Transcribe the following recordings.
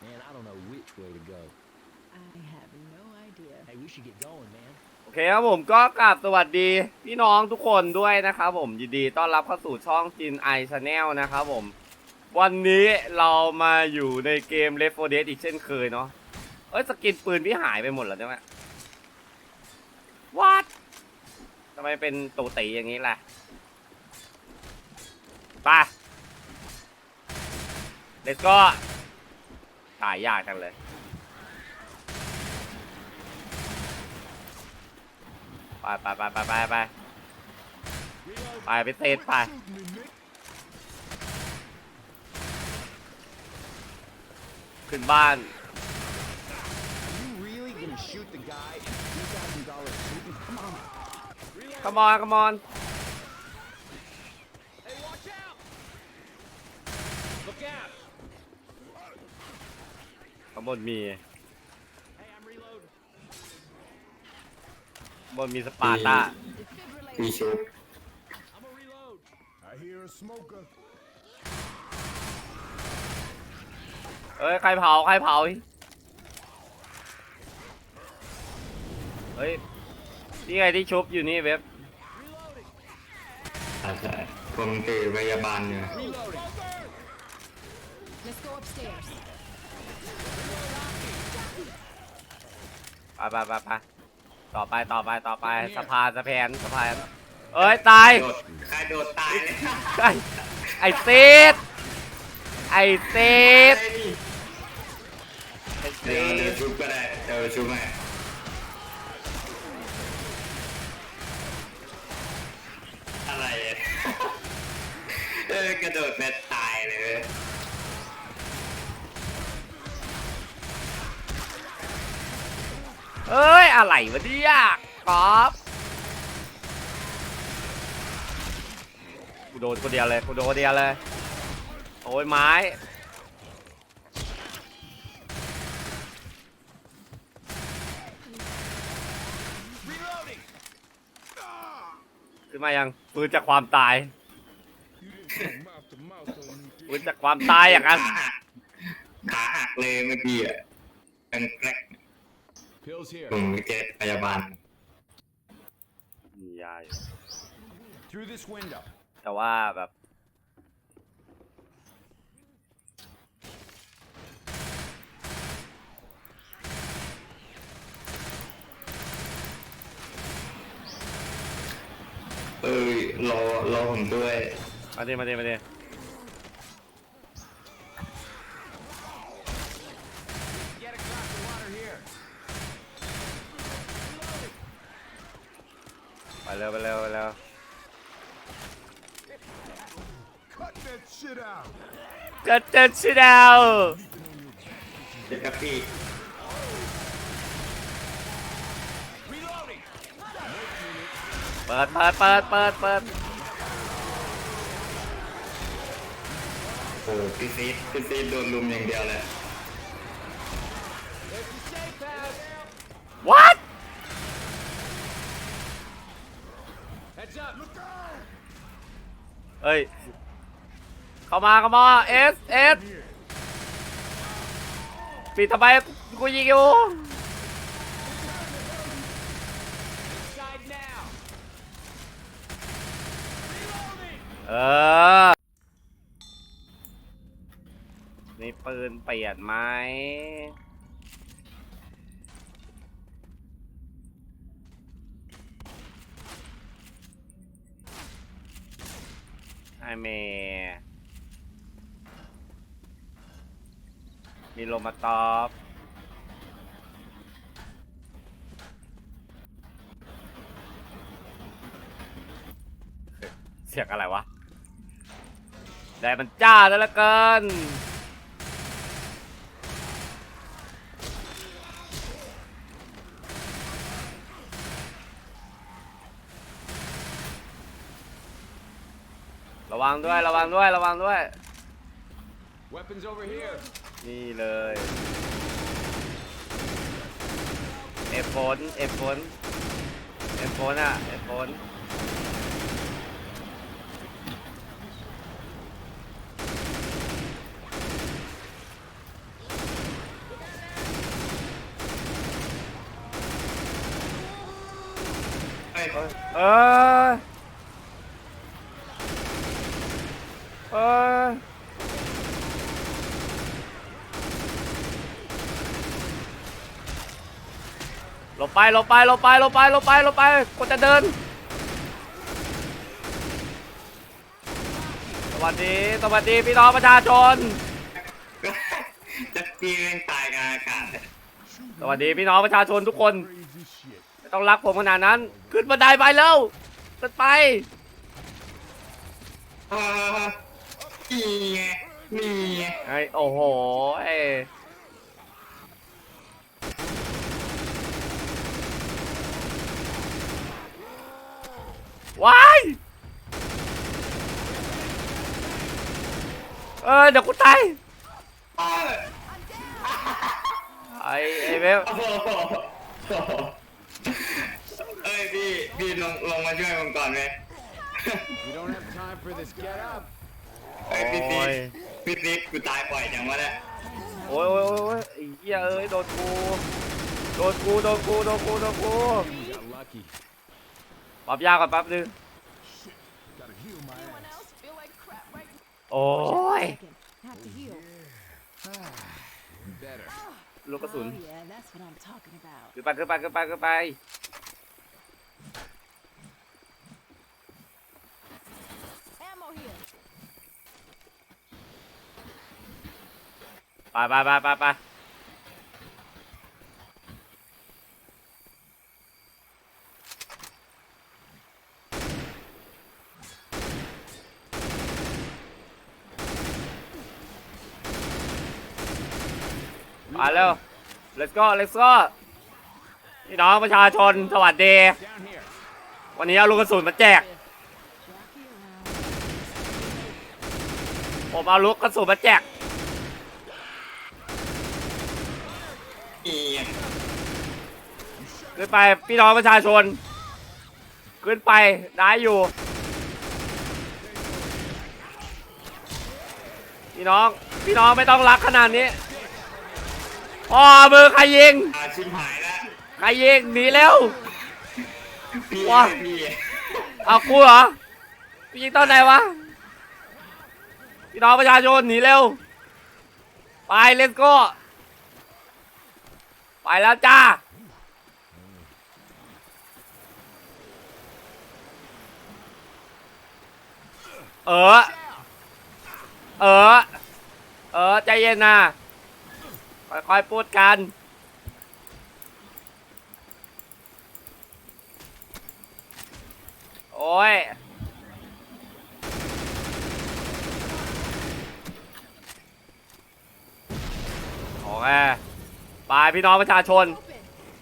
The fire's spreading. Man, I don't know which way to go. I have no idea. Hey, we should get going, man. โอเคครับผมก็กราบสวัสดีพี่น้องทุกคนด้วยนะครับผมยินดีต้อนรับเข้าสู่ช่องจินไอชาแนลนะครับผม วันนี้เรามาอยู่ในเกม Left 4 Dead อีกเช่นเคยเนาะเอ้ยสกินปืนพี่หายไปหมดแล้วใช่ไหมวัดทำไมเป็นตูตีอย่างนี้ล่ะไปเด็กก็ ถ่ายยากจังเลย ไปไปไปไปไปไปไปไปเตะไป Shooting me, Nick. ขึ้นบ้าน You really gonna shoot ขมอนขมอนข้างบนมีข้างบนมีสปาร์ตา Defibrillator. มีชุบ I hear a smoker. เอ้ยใครเผาใครเผาเฮ้ยนี่ไงที่ชุบอยู่นี่เว็บอาจจะผมถือพยาบาลอยู่ Let's go upstairs. ไปไปไปไปต่อไปต่อไปต่อไปสะพานสะแพนสะพานเอ้ยตาย โดดใครโดดตายเลยไอ้ไอ้ซีดไอ้ซีดไอ้เดี๋ซียวเดี๋ยวดชุบก็ได้เดี๋ยวชุบให้อะไรอะเออกระโดดแมต เอ้ย อะไรวะเนี่ยป๊อปกูโดนคนเดียวเลยกูโดนคนเดียวเลย โอ้ยไม้ ขึ้นมายังปืนจากความตายปืนจากความตายอย่างนั้นขาหักเลยเมื่อกี้อะแกรก Pills here. ผมเจ็บพยาบาล มียาอยู่ Through this window. แต่ว่าแบบ เอ้ยรอรอผมด้วย มาดิมาดิมาดิ Get a glass of water here. ไปเร็วไปเร็วไปเร็ว Cut that shit out. กระเจ็ดชิดาวเดี๋ยวครับพี่ Reloading. เปิดเปิดเปิดเปิดเปิดโอ้พี่ซีดพี่ซีดโดนลุมอย่างเดียวเลย เอ้ย เข้ามาเข้ามาเอสเอสปิดทำไมกูยิงอยู่ Inside now. เออนี่ปืนเปลี่ยนไหม ไอเมมีโลมาตอฟเสียงอะไรวะ ได้มันจ้าแล้วละกัน งด้วยระวังด้วยระวังด้วยนี่เลยเอฟโฟนเอฟโฟนเอฟโฟนอะเอฟโฟนเออ บไปหลบไปหลบไปหลบไปหลบไปหลบไปกดจะเดิน สวัสดี สวัสดีพี่น้องประชาชน จะกีแม่งตายกลางอากาศเลยสวัสดีพี่น้องประชาชนทุกคนไม่ต้องรักผมขนาดนั้น ขึ้นบันไดไปแล้วขึ้นไปเออนี่ไงนี่ไง ไอ้โอ้โหไอ้ ว้ายเออเดี๋ยวกูตายเออไอ้ไอ้เวฟโอ้โหเอ้ยพี่พี่ลงลงมาช่วยผมก่อนไหม We don't have time for this. Get up. เอ้ยพี่ติ๊กพี่ติ๊กกูตายบ่อยจังวะเนี่ยโอ้ยโอ้ยโอ้ยไอ้เหี้ยเอ้ยโดนกู โดนกู โดนกู โดนกู โดนกู You got lucky. ปรับยาก่อนแป๊บนึง Anyone else feel like crap right โอ้ย Second. Have to heal. Better. ลูกกระสุน Oh yeah, that's what I'm talking about. ขึ้นไปขึ้นไปขึ้นไปขึ้นไป Ammo here. ไปไปไปไปไป ไปเร็ว let's go let's go พี่น้องประชาชนสวัสดี วันนี้เอาลูกกระสุนมาแจก ผมเอาลูกกระสุนมาแจกขึ้นไปพี่น้องประชาชน ขึ้นไปได้อยู่ พี่น้อง พี่น้องไม่ต้องรักขนาดนี้ อ๋อมือใครยิงอาชิมหายแล้วใครยิงหนีเร็วพี่ว้า พี่เอากูเหรอพี่ยิงตอนไหนวะพี่น้องประชาชนหนีเร็ว ไปเลสโก้ไปแล้วจ้า เออ เออ เออ ใจเย็นนะ ค่อยๆพูดกัน โอ้ย โอเคไปพี่น้องประชาชน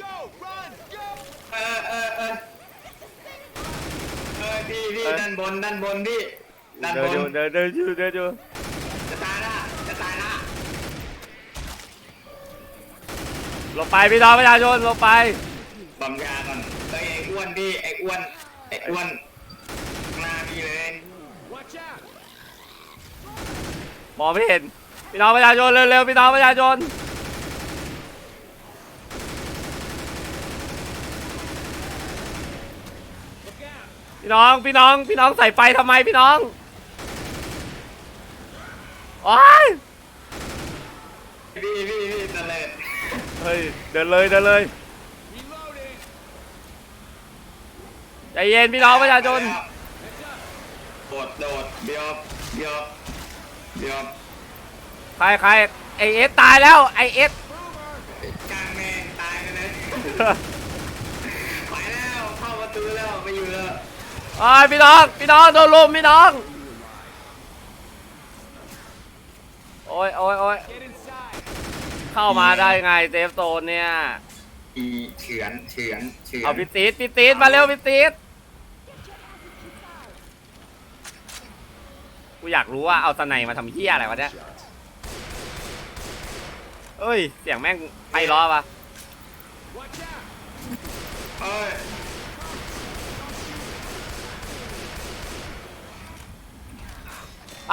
Go, run, go. เออเออเออเออพี่พี่เออด้านบนด้านบนพี่ด้านเดิบนนอยู่เดินเดินอยู่เดินอยู่ จะตายละจะตายละ ลงไปพี่น้องประชาชนลงไปบำยาก่อนเอ้ยไอ้อ้วนพี่ไอ้อ้วนไอ้อ้วนหน้าพี่เลย Watch out. มองไม่เห็นพี่น้องประชาชนเร็วๆพี่น้องประชาชน Look out. พี่น้องพี่น้องพี่น้องใส่ไฟทำไมพี่น้องโอ้ยพี่พี่พี่ตะ เลิดเฮ้ย เดินเลยเดินเลย Reloading. ใจเย็นพี่น้องประชาชน Heads up. โดดโดดเดี๋ยวเดี๋ยวเดี๋ยวใครใครไอเอสตายแล้วไอเอสกลางแม่งตายไปเลยไปแล้วเข้าประตูแล้วไปอยู่แล้วโอ้ยพี่น้องพี่น้องโดนลุมพี่น้องโอ้ยโอ้ยโอ้ย Get inside. เข้ามาได้ไงเซฟโซนเนี่ย อีเฉือนเฉือนเฉือนเอาพี่ตีดพี่ตีดมาเร็วพี่ตีดกูอยากรู้ว่าเอาสไนมาทำเหี้ยอะไรวะเนี่ยเอ้ย เสียงแม่งไปล้อปะ Watch out. เอ้ย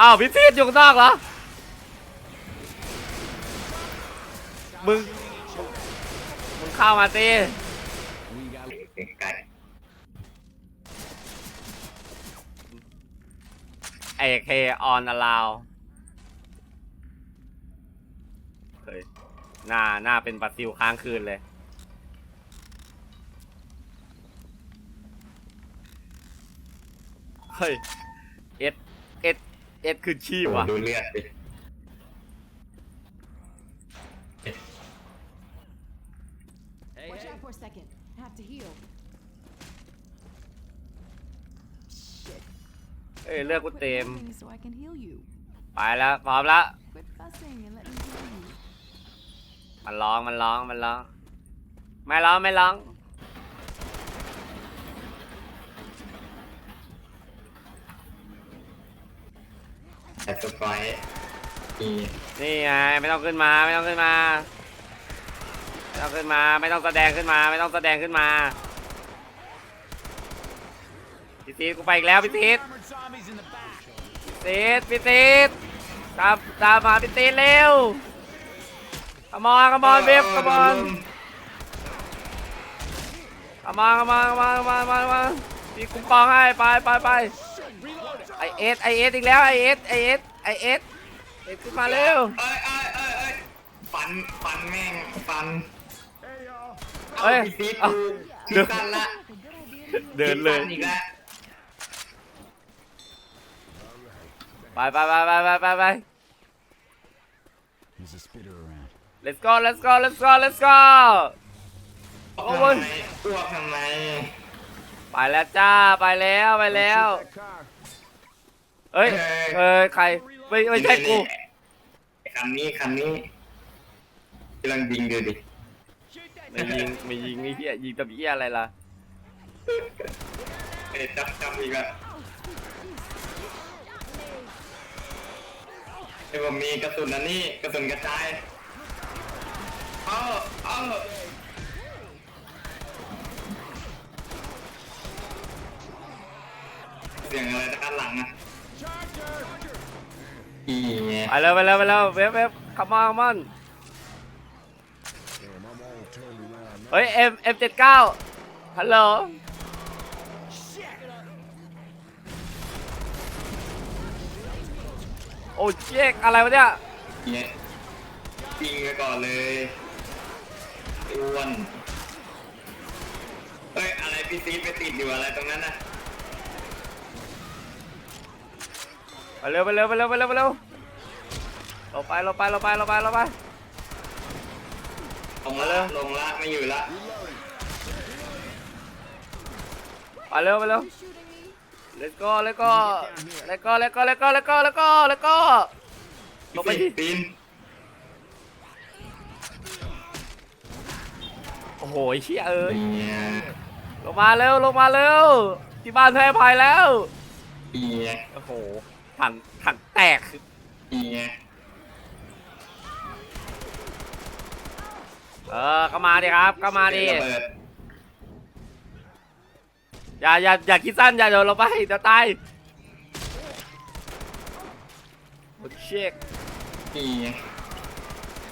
อ้าวพี่ตีดอยู่ข้างนอกเหรอ มึง มึงเข้ามาสิไอเคออนอลาวเฮ้ยหน้าหน้าเป็นปัสซิวค้างคืนเลย เฮ้ย เอ็ด เอ็ด เอ็ดคืนชีพว่ะ ดูเลือดดิ to heal. Shit. เอ้ยเลือกกู Quit เต็ม moving so I can heal you. ไปแล้วพร้อมแล้ว Quit fussing and let me heal you. มันร้องมันร้องมันร้อง ไม่ร้องไม่ร้องแต่สไปร์นี่นี่ไงไม่ต้องขึ้นมาไม่ต้องขึ้นมาไม่ ต้องขึ้นมาไม่ต้องแสดงขึ้นมาไม่ต้องแสดงขึ้นมาพี่ซีดกูไปอีกแล้วพี่ซีด Armored zombies in the back. ซีดพี่ซีดตามตามมาพี่ซีดเร็วขมอนขมอนเบขมอนขมอนขมอนขมอนขมอนขมอนขมอนพี่คุ้มครองให้ไปไปไปไอเอสไอเอสอีกแล้วไอเอสไอเอสไอเอสเอสขึ้นมาเร็ว เอ้ยเอ้ยเอ้ยเอ้ยฟัน ฟันแม่ง ฟัน เฮ้ยพี่ซีดเอ้ากูเดิคิดนสั้นละ A good idea to heal เดินเลยคิดสั้อีกแล้วไปไปไปไปไปไปไป There's a spitter around. let's go let's go let's go let's go โอ้ทำยไมอ้วกทำไมไปแล้วจ้าไปแล้วไปแล้ว Shoot that car. เอ้ยเฮ้ยเอ้ยใครไม่ไม่ใช่กูไอ้คันนี้คันนี้กำลังยิงดูดิ Shoot that ไม่ยิงไม่ยิงไอ้เหี้ยยิงตะเหี้ยอะไรล่ะเอ้ยจับจับอีกแล้วไอ้ผมมีกระสุนอันนี้กระสุนกระจายเอาเอาเสียงอะไรด้านหลังอะอีไงไปแล้วไปแล้วไปแล้วเว็บเว็บขับมาขับมัน เฮ้ย M M เจ็ดเก้าฮัลโหลโอ้เจ๊กอะไรวะเนี่ยเนี่ยยิงไปก่อนเลยไอ้อ้วนเฮ้ย อะไรพี่ซีดไปติดอยู่อะไรตรงนั้นน่ะไปเร็วไปเร็วไปเร็วไปเร็วไปเร็วเราไปเราไปเราไปเราไปเราไป ลงละลงละไม่อยู่ละไปเร็วไปเร็ว You shooting me? let's go let's go let's go let's go let's go let's go let's go let's go ลงไปดิปีนโอ้โหไอ้เชี่ยเอ้ยเนี่ยลงมาเร็วลงมาเร็วที่บ้านให้อภัยแล้วเนี่ยโอ้โหถังถังแตกเนี่ย เออก็มาดิครับก็มาดิระเบิดอย่าอย่าอย่าคิดสั้นอย่าเดี๋ยวเราไปเดี๋ยวตายโอ้เช็คเนี่ย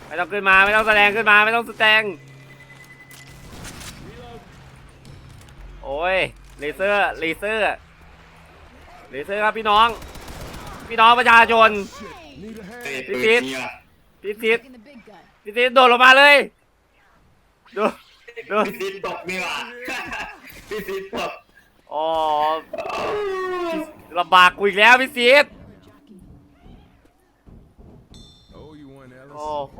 ไม่ต้องขึ้นมาไม่ต้องแสดงขึ้นมาไม่ต้องแสดงโอ้ยเลเซอร์เลเซอร์เลเซอร์ครับพี่น้อง พี่น้องประชาชน Need a เฮ้ย hand. ปืนพี่ซีดนี่ว่ะ พี่ซีด Taking the big gun. พี่ซีดโดดลงมาเลย ดูดูพี่ซีดตกนี่ว่ะพี่ซีดตกอ๋อลำบากกูอีกแล้วพี่ซีด Oh, you want Alice? โอ้โห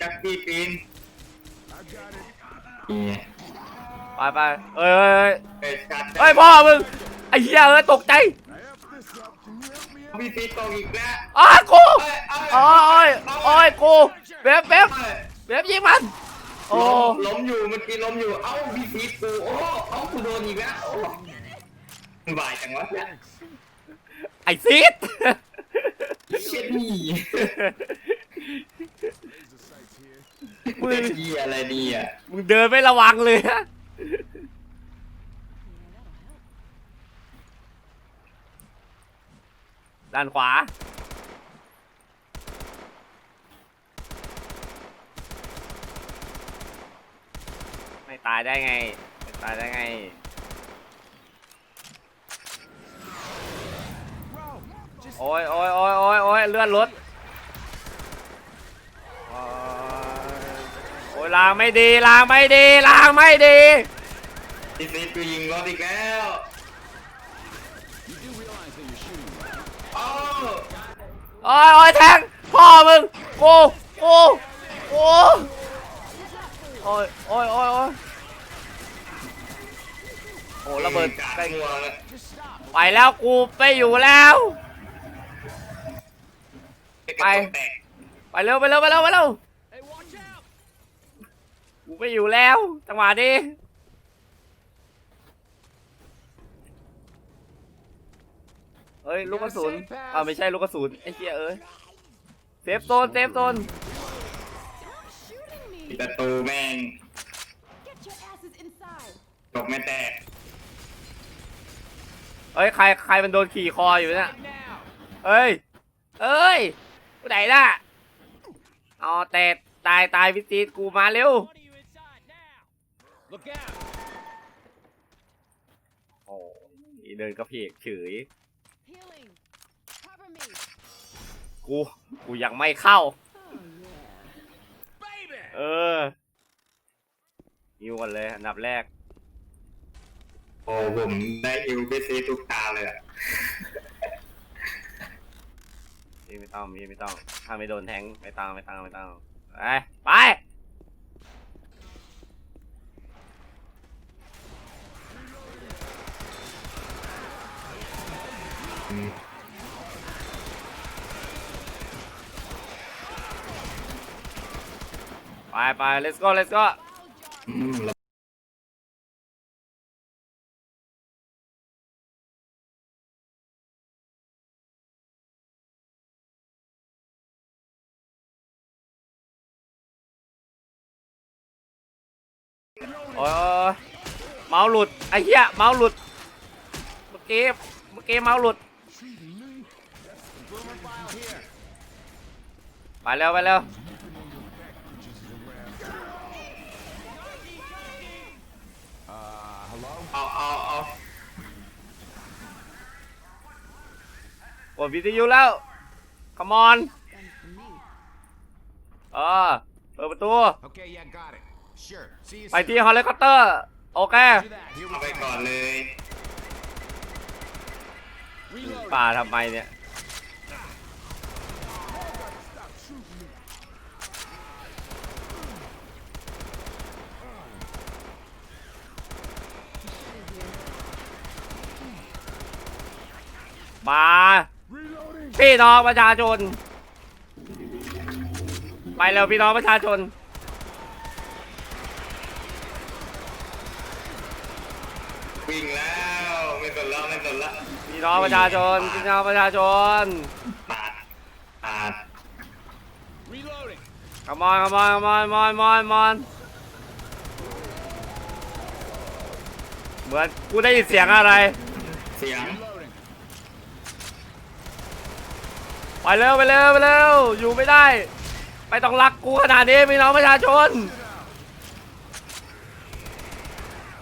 จักรีปีน I got it. เนี่ยไปไปเอ้ยเอ้ยเฮ้ยจัดเอ้ยพ่อมึงไอ้เหี้ยเอ้ยตกใจ I F this up. Can you help me out? พี่ซีดตกอีกแล้วอ้ากูเอ้ยเอ้ยโอ้ยโอ้ยกูเว็บเว็บเอ้ยเว็บยิงมัน โอ้ล้มล้มอยู่เมื่อกี้ล้มอยู่ เอ้าพี่ซีดกูโอ้เอ้ากูโดนอีกแล้วโอ้มันบ่ายจังวะเนี่ยไอ้ซีดเชี่ยนี่ Laser sights here. มึง เป็นที่อะไรดีอะมึงเดินไม่ระวังเลยนะ ด้านขวา ตายได้ไงไม่ตายได้ไง Bro, just โอ้ยโอ้ยโอ้ยโอ้ยโอ้ยเลื่อนรถโอ้ยโอ้ยลางไม่ดีลางไม่ดีลางไม่ดีพี่ซีกูยิงรถอีกแล้ว You do realize that you're shooting, right? โอ้โอ้ยโอ้ยแทงพ่อมึงกูกูกูโอ้ยโอ้ยโอ้ยโอ้ยโอ้ระเบิดกาดใกล้หัวเลย Just stop. ไปแล้วกูไปอยู่แล้วกระจกแตกไปเร็วไปเร็วไปเร็วไปเร็ว Hey, watch out! กูไปอยู่แล้วจังหวะนี้เฮ้ยลูกกระสุนอ่าไม่ใช่ลูกกระสุนไอ้เหี้ยเอ้ยเซฟโซนเซฟโซน Shooting me. ปิดประตูแม่ง Get your asses inside. จกไม่แตก เฮ้ยใครใครมันโดนขี่คออยู่เนี่ยเฮ้ย เอ้ยกูไหนล่ะเอาแต่ตายตายวิตีกูมาเร็วโอ้ยเดินกระเพกเฉยกูกูยังไม่เข้า เออยิวกันเลยอันดับแรก โอ้ผมได้ฮิวพี่ซีทุกตาเลยอะพี่ไม่ต้องพี่ไม่ต้อง ถ้าไม่โดนแทงไม่ต้องไม่ต้องไม่ต้องไปไปอืมไปไป let's go let's go หลุดไอ้เหี้ยเมาส์หลุดเมื่อกี้เมื่อกี้เมาส์หลุด Boomer file here. ไปเร็วไปเร็ว Uh, hello? เอาเอาเอากดวิทยุแล้ว come on Guns for me. เออเปิดประตู Okay, yeah, got it. Sure. See you ไป soon. ที่เฮลิคอปเตอร์ โอเค Do that. Here เอา we ไป go. ก่อนเลย Reload! ป่าทำไมเนี่ยมาพี่น้องประชาชน ไปเร็วพี่น้องประชาชน วิ่งแล้วไม่สนแล้วไม่สนแล้วพี่น้องประชาชนพี่น้องประชาชนปาดปาด Reloading! come on come on come on come on come on come on เหมือนกูได้ยินเสียงอะไร เสียง Reloading. ไปเร็วไปเร็วไปเร็วอยู่ไม่ได้ไม่ต้องรักกูขนาดนี้พี่น้องประชาชน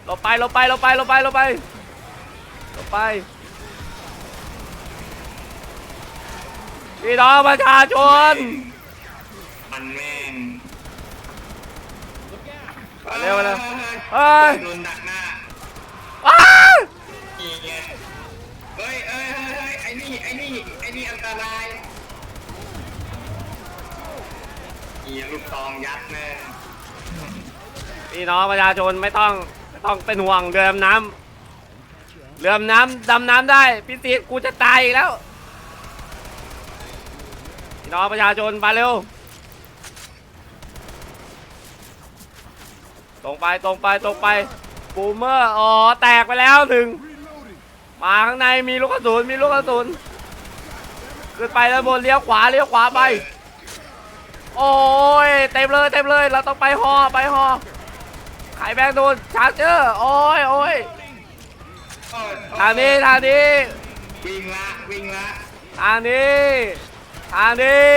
หลบไปหลบไปหลบไปหลบไปหลบไปหลบไปพี่น้องประชาชนมันแม่ง Look out! มาเร็วมาเร็วเฮ้ยโดนดักหน้าอ้านี่ไงเฮ้ยเอ้ยเฮ้ยเฮ้ยไอ้นี่ไอ้นี่ไอ้นี่อันตรายนี่ลูกซองยัดแม่พี่น้องประชาชนไม่ต้องไม่ ต้องเป็นห่วงเรือดำน้ำเรือดำน้ำดำน้ำได้พี่ตีกูจะตายอีกแล้วพี่น้องประชาชนไปเร็ว ตรงไปตรงไปตรงไปบูมเมอร์อ๋อแตกไปแล้วหนึ่งมาข้างในมีลูกกระสุนมีลูกกระสุนขึ้นไปแล้วบนเลี้ยวขวาเลี้ยวขวาไป โอ้ยเต็มเลยเต็มเลยเราต้องไปฮอไปฮอ ไข่แบงโดนชาร์เจอร์โอ้ยโอ้ยโอ้ยทางนี้ทางนี้วิ่งละวิ่งละทางนี้ทางนี้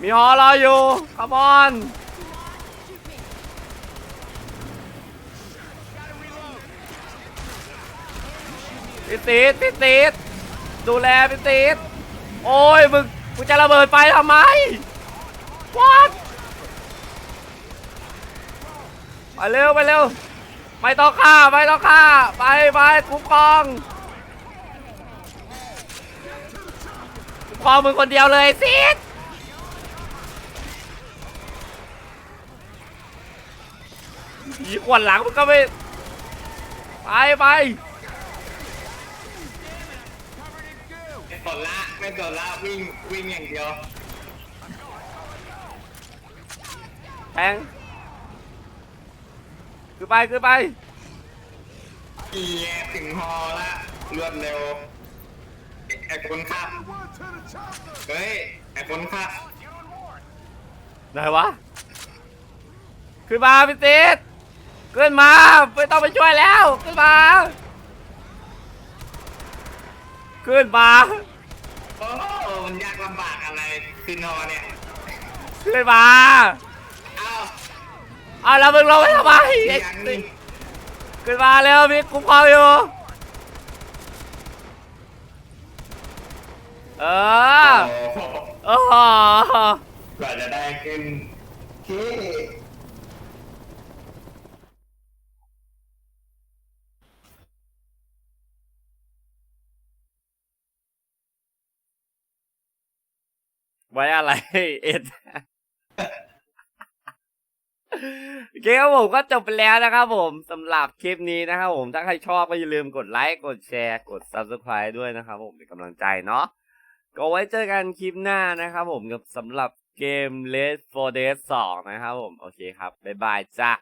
มีฮอรออยู่ขมอน Shoot me. ติดติดติดติดดูแลพี่ตีดโอ้ยมึงมึงจะระเบิดไฟทำไมวัด ไปเร็วไปเร็วไม่ต้องฆ่าไม่ต้องฆ่าไปไปคุ้มครองคุ้มครองมึงคนเดียวเลยซีดยีขวนหลังมึงก็ไม่ไปไปไม่สนละไม่สนละวิ่งวิ่งอย่างเดียวแทง คือไปคือไปอีแงถึงฮอละรวดเร็วไอ้คนขับเฮ้ยไอ้คนขับไหนวะขึ้นมาพี่ติดขึ้นมาไม่ต้องไปช่วยแล้ว ขึ้นมา ขึ้นมาโอ้มันยากลำบากอะไรขึ้นฮอเนี่ยขึ้นมาเอ้า เอาแล้วมึงลงไปทำไมไอ้อย่างนี้ขึ้นมาเร็วพี่คุ้มครออยู่ เออโอ้โหกว่าจะได้ขึ้นที่ไว้อะไรเอ็ด โอเคครับผมก็จบไปแล้วนะครับผมสำหรับคลิปนี้นะครับผมถ้าใครชอบก็อย่าลืมกดไลค์กดแชร์กด Subscribe ด้วยนะครับผมเป็นกำลังใจเนาะก็ไว้เจอกันคลิปหน้านะครับผมกับสำหรับเกม Red 4 Dead 2 นะครับผม โอเคครับ บ๊ายบายจ้า